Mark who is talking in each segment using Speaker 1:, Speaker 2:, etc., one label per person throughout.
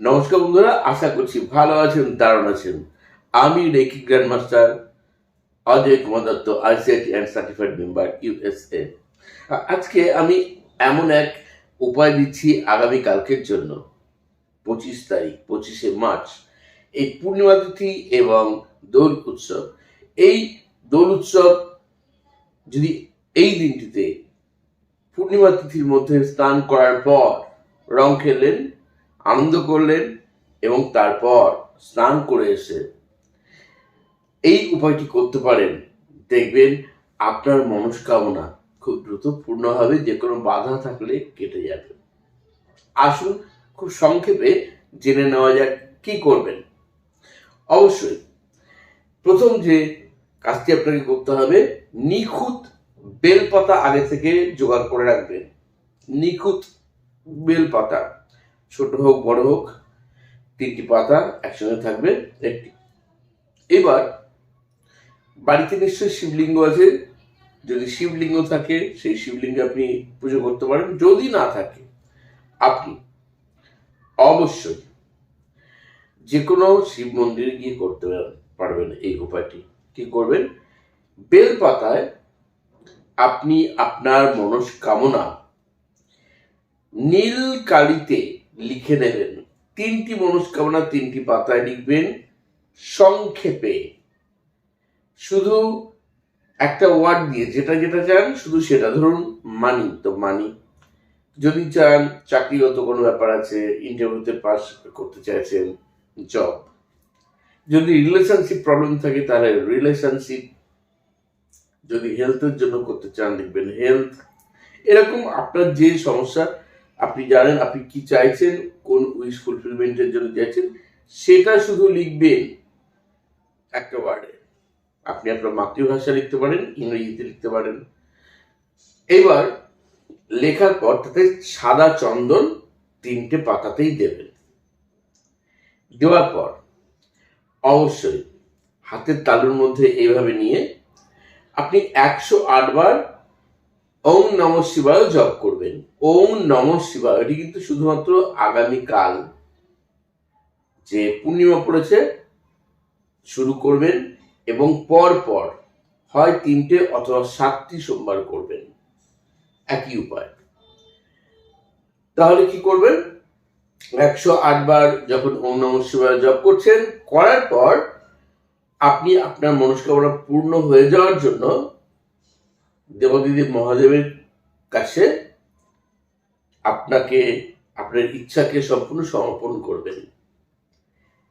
Speaker 1: নমস্কার বন্ধুরা, আশা করছি ভালো আছেন, দারুণ আছেন। আমি reiki grand master Ajay Kumar Dutta, ICIT and certified member USA আজকে আমি এমন এক উপায় দিচ্ছি আগামী কালকের জন্য, পঁচিশ তারিখ, পঁচিশে মার্চ, এই পূর্ণিমা তিথি এবং দোল উৎসব। এই দোল উৎসব যদি এই দিনটিতে পূর্ণিমা তিথির মধ্যে স্নান করার পর রং খেললেন আনন্দ করলেন এবং তারপর স্নান করে এসে এই উপায়টি করতে পারেন। দেখবেন আপনার মনস্কামনা খুব দ্রুত পূর্ণ হবে, যে কোনো বাধা থাকলে কেটে যাবে। আসুন খুব সংক্ষেপে জেনে নেওয়া যাক কি করবেন। অবশ্যই প্রথম যে কাজটি আপনাকে করতে হবে, নিখুঁত বেলপাতা আগে থেকে জোগাড় করে রাখবেন নিখুঁত বেলপাতা, ছোট হোক, বড় হোক, তিনটি পাতা একসঙ্গে থাকবে, একটি। এবার, বাড়িতে নিশ্চয়ই শিবলিঙ্গ আছে। যদি শিবলিঙ্গ থাকে, সেই শিবলিঙ্গে আপনি পুজো করতে পারেন। যদি না থাকে, আপনি অবশ্যই যে কোনো শিব মন্দিরে গিয়ে করতে পারবেন এই উপায়টি। কি করবেন? বেল পাতায় আপনি আপনার মনস্কামনা নীল কালিতে লিখে নেবেন। তিনটি মনস্কামনা তিনটি পাতায় লিখবেন, সংক্ষেপে। শুধু একটা ওয়ার্ড দিয়ে যেটা যেটা চান, শুধু সেটা ধরুন, মানি, তো মানি। যদি চান, চাকরিগত কোনো ব্যাপার আছে ইন্টারভিউতে পাস করতে চাইছেন জব যদি রিলেশনশিপ প্রবলেম থাকে, তাহলে রিলেশনশিপ যদি হেলথের জন্য করতে চান লিখবেন হেলথ এরকম আপনার যে সমস্যা, আপনি জানেন আপনি কি চাইছেন, কোন উইশ ফুলফিলমেন্টের জন্য চাইছেন, সেটা শুধু লিখবেন একটা ওয়ার্ডে আপনি আপনার মাতৃভাষা লিখতে পারেন, ইংরেজিতে লিখতে পারেন। এবার লেখার পর তাতে সাদা চন্দন তিনটে পাতাতেই দেবেন। দেওয়ার পর অবশ্যই হাতের তালুর মধ্যে এইভাবে নিয়ে আপনি একশো আটবার ওম নম শিবায় জপ করবেন। ওম নম শিবায়, এটি কিন্তু শুধুমাত্র আগামীকাল। যে পূর্ণিমা পড়েছে, শুরু করবেন এবং পর পর হয় তিনটে অথবা সাতটি সোমবার করবেন। একই উপায়। তাহলে কি করবেন? একশো আটবার যখন ওম নম শিবায় জপ করছেন, করার পর আপনি আপনার মনস্কামনা পূর্ণ হয়ে যাওয়ার জন্য দেবদিদি মহাদেবের কাছে আপনাকে, আপনার ইচ্ছাকে সম্পূর্ণ সমর্পণ করবেন।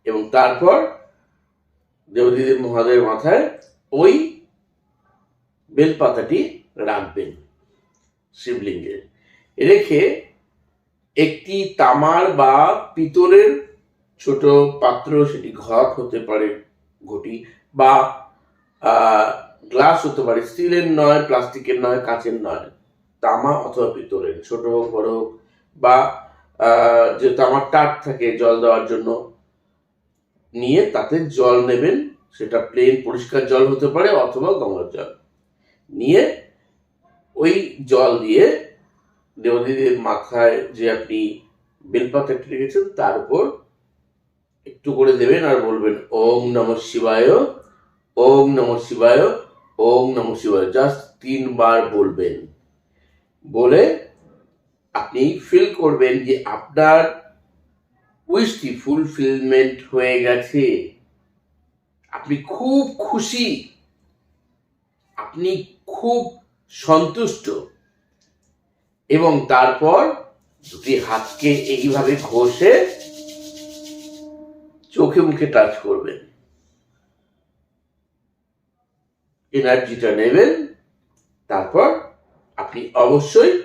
Speaker 1: এবং তারপর দেবদিদি মহাদেবের মাথায় ওই বেলপাতাটি রাখবেন শিবলিঙ্গে। রেখে একটি তামার বা পিতলের ছোট পাত্র, সেটি ঘট হতে পারে। ঘটি বা গ্লাস হতে পারে, স্টিলের নয়, প্লাস্টিকের নয়, কাঁচের নয়, তামা অথবা পিতলের, ছোট হোক, বড় হোক, বা যে তামার টাট থাকে জল দেওয়ার জন্য, নিয়ে তাতে জল নেবেন, সেটা প্লেন পরিষ্কার জল হতে পারে অথবা গঙ্গার জল। নিয়ে ওই জল দিয়ে দেবদীদের মাথায় যে আপনি বেলপাতা একটু রেখেছেন, তার উপর একটু করে দেবেন আর বলবেন, ওম নম শিবায়, ওম নম শিবায়, ওম নম শিবায়। জাস্ট তিনবার বলবেন। বলে আপনি ফিল করবেন যে আপনার উইশটি ফুলফিলমেন্ট হয়ে গেছে। আপনি খুব খুশি। আপনি খুব সন্তুষ্ট। এবং তারপর দুটি হাতকে এইভাবে ঘষে চোখে মুখে টাচ করবেন। এনার্জিটা নেবেন, তারপর আপনি অবশ্যই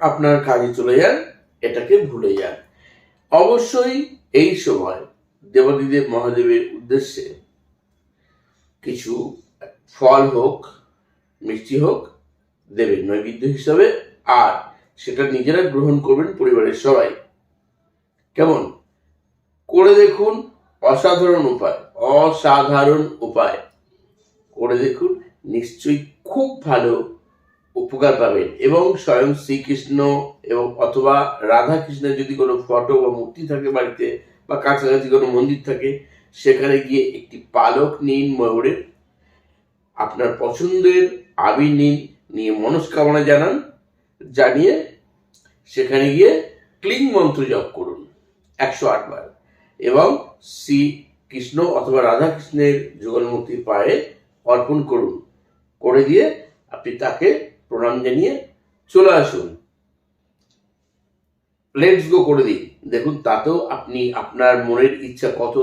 Speaker 1: আপনার কাজে চলে যান, এটাকে ভুলে যান। অবশ্যই এই সময় দেবাদিদেব মহাদেবের উদ্দেশ্যে কিছু ফল হোক, মিষ্টি হোক দেবেন নৈবেদ্য হিসাবে, আর সেটা নিজেরা গ্রহণ করবেন পরিবারের সবাই। কেমন? করে দেখুন অসাধারণ উপায় অসাধারণ উপায়। করে দেখুন, নিশ্চয়ই খুব ভালো উপকার পাবেন। এবং স্বয়ং শ্রীকৃষ্ণ এবং অথবা রাধা কৃষ্ণের যদি কোনো ফটো বা মূর্তি থাকে বাড়িতে বা কাছাকাছি কোনো মন্দির থাকে, সেখানে গিয়ে একটি পালক নিন ময়ূরের। আপনার পছন্দের আবির নিন, নিয়ে মনস্কামনা জানান, জানিয়ে সেখানে গিয়ে ক্লিং মন্ত্র জপ করুন। একশো আটবার। এবং শ্রী কৃষ্ণ অথবা রাধা কৃষ্ণের যুগলমূর্তির পায়ে অর্পণ করুন। করে দিয়ে আপনি তাকে প্রণাম জানিয়ে চলে আসুন। লেটস গো করে দিন দেখুন, তাতেও আপনি, আপনার মনের ইচ্ছা কত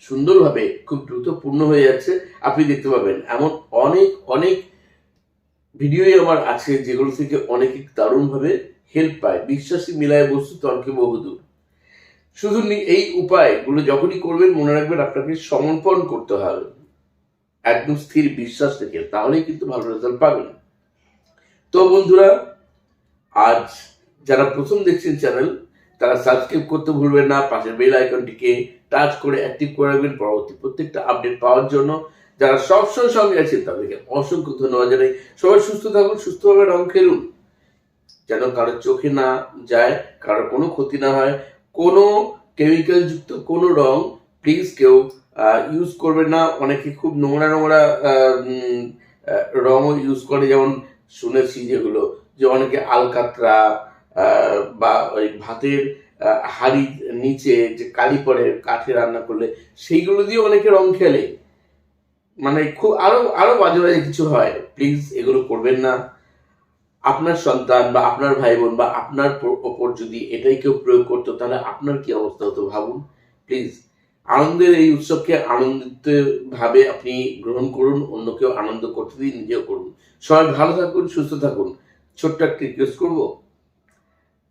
Speaker 1: সুন্দরভাবে খুব দ্রুত পূর্ণ হয়ে যাচ্ছে, আপনি দেখতে পাবেন। এমন অনেক অনেক ভিডিওই আমার আছে যেগুলো থেকে অনেকে দারুণভাবে হেল্প পায়। বিশ্বাসী মিলায় বস্তু তর্কে বহুদূর। শুধু এই উপায়গুলো যখনই করবেন, মনে রাখবেন আপনাকে সমর্পণ করতে হবে। একদম স্থির বিশ্বাস থেকে তাহলেই কিন্তু ভালো রেজাল্ট পাবেন। তো বন্ধুরা, আজ যারা প্রথম দেখছেন চ্যানেল তারা সাবস্ক্রাইব করতে ভুলবেন না, পাশের বেল আইকনটিকে টাচ করে অ্যাক্টিভ করে রাখবেন, পরবর্তী প্রত্যেকটা আপডেট পাওয়ার জন্য। যারা সবসময় সঙ্গে আছেন, তাদেরকে অসংখ্য ধন্যবাদ জানাই। সবাই সুস্থ থাকুন, সুস্থভাবে রং খেলুন। যেন কারোর চোখে না যায় কারোর কোনো ক্ষতি না হয়। কোনো কেমিক্যাল যুক্ত কোনো রং প্লিজ কেউ ইউজ করবেন না। অনেকে খুব নোংরা নোংরা রঙও ইউজ করে। যেমন শুনেছি যেগুলো, যে অনেকে আলকাতরা বা ওই ভাতের হাঁড়ির নিচে যে কালি পড়ে কাঠে রান্না করলে সেইগুলো দিয়ে অনেকে রং খেলে। মানে খুব আরও আরও বাজে বাজে কিছু হয়। প্লিজ এগুলো করবেন না। আপনার সন্তান বা আপনার ভাই বোন বা আপনার ওপর যদি এটাই কেউ প্রয়োগ করতো, তাহলে আপনার কি অবস্থা হতো ভাবুন? প্লিজ আনন্দের এই উৎসবকে আনন্দিত ভাবে আপনি গ্রহণ করুন, অন্যকেও আনন্দ করতে দিন, নিজেও করুন। সবাই ভালো থাকুন, সুস্থ থাকুন। ছোট্ট একটা রিকোয়েস্ট করব।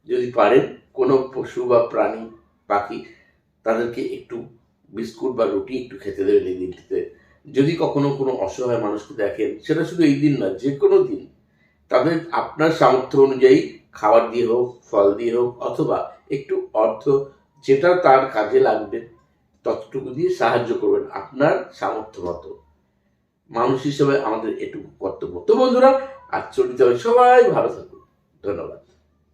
Speaker 1: যদি পারেন, কোনো পশু বা প্রাণী, পাখি তাদেরকে একটু বিস্কুট বা রুটি একটু খেতে দেবেন এই দিনটিতে। যদি কখনো কোনো অসহায় মানুষকে দেখেন, সেটা শুধু এই দিন না যে কোনো দিন। তাদের আপনার সামর্থ্য অনুযায়ী খাবার দিয়ে হোক, ফল দিয়ে হোক, অথবা একটু অর্থ যেটা তার কাজে লাগবে, ততটুকু দিয়ে সাহায্য করবেন আপনার সামর্থ্য মতো। মানুষ হিসেবে আমাদের এটুকু কর্তব্য। তো বন্ধুরা, আজ চলিত সবাই ভালো থাকুন। ধন্যবাদ।